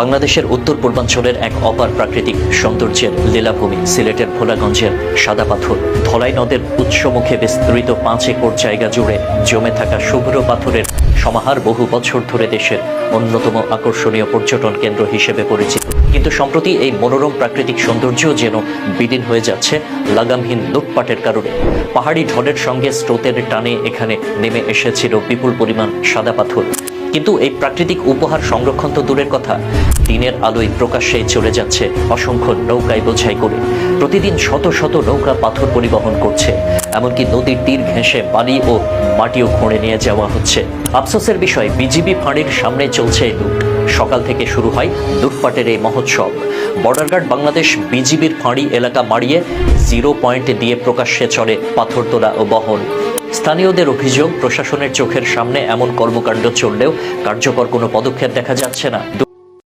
বাংলাদেশের উত্তর পূর্বাঞ্চলের এক অপার প্রাকৃতিক সৌন্দর্যের লীলাভূমি সিলেটের ভোলাগঞ্জের সাদা পাথর ধলাই নদের উৎসমুখে বিস্তৃত পাঁচ একর জায়গা জুড়ে জমে থাকা শুভ্র পাথরের সমাহার বহু বছর ধরে দেশের অন্যতম আকর্ষণীয় পর্যটন কেন্দ্র হিসেবে পরিচিত। কিন্তু সম্প্রতি এই মনোরম প্রাকৃতিক সৌন্দর্য যেন বিলীন হয়ে যাচ্ছে লাগামহীন লুটপাটের কারণে। পাহাড়ি ঢলের সঙ্গে স্রোতের টানে এখানে নেমে এসেছিল বিপুল পরিমাণ সাদা পাথর কিন্তু এই প্রাকৃতিক উপহার সংরক্ষণ তো দূরের কথা। দিনের আলোয় প্রকাশ্যে চলে যাচ্ছে অসংখ্য নৌকায় বোঝাই করে। প্রতিদিন শত শত নৌকা পাথর পরিবহন করছে। এমনকি নদীর তীর ঘেঁষে বালি ও মাটিও খুঁড়ে নিয়ে যাওয়া হচ্ছে। আফসোসের বিষয়, বিজিবি ফাঁড়ির সামনে চলছে লুট। সকাল থেকে শুরু হয় লুটপাটের এই মহোৎসব। বর্ডার গার্ড বাংলাদেশ বিজিবির ফাঁড়ি এলাকা মারিয়ে জিরো পয়েন্ট দিয়ে প্রকাশ্যে চলে পাথর তোলা ও বহন। স্থানীয়দের অভিযোগ প্রশাসনের চোখের সামনে এমন কর্মকাণ্ড চললেও কার্যকর কোনো পদক্ষেপ দেখা যাচ্ছে না।